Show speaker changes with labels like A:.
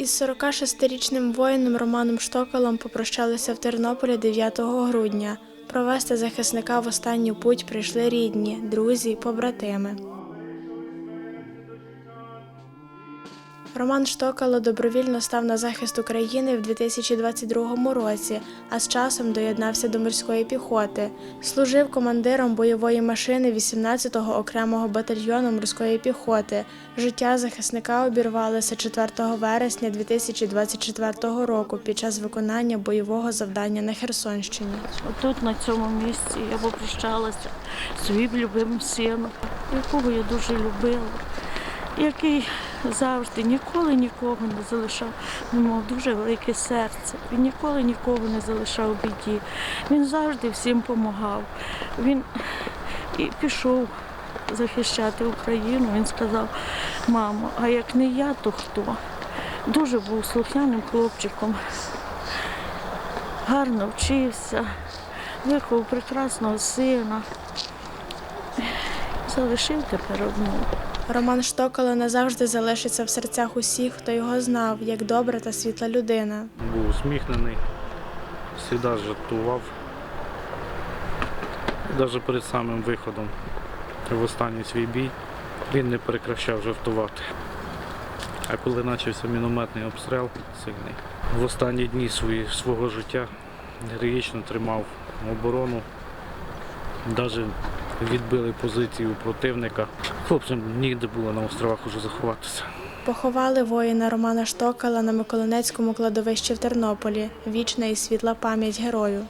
A: Із 46-річним воїном Романом Штоколом попрощалися в Тернополі 9 грудня. Провести захисника в останню путь прийшли рідні, друзі, побратими. Роман Штокало добровільно став на захист України в 2022 році, а з часом доєднався до морської піхоти. Служив командиром бойової машини 18-го окремого батальйону морської піхоти. Життя захисника обірвалося 4 вересня 2024 року під час виконання бойового завдання на Херсонщині.
B: Тут, на цьому місці, я попрощалася своїм любимим сином, якого я дуже любила, який завжди ніколи нікого не залишав. Він мав дуже велике серце. Він ніколи нікого не залишав біді. Він завжди всім допомагав. Він і пішов захищати Україну. Він сказав, мамо, а як не я, то хто? Дуже був слухняним хлопчиком гарно вчився, виховав прекрасного сина. Залишив тепер одну.
A: Роман Штоколо назавжди залишиться в серцях усіх, хто його знав, як добра та світла людина.
C: був усміхнений, завжди жартував. Навіть перед самим виходом в останній свій бій він не прекращав жартувати. А коли почався мінометний обстріл сильний, в останні дні свої, свого життя героїчно тримав оборону, навіть відбили позицію противника. Хлопцям ніде було на островах уже заховатися.
A: Поховали воїна Романа Штокала на Миколинецькому кладовищі в Тернополі. Вічна і світла пам'ять герою.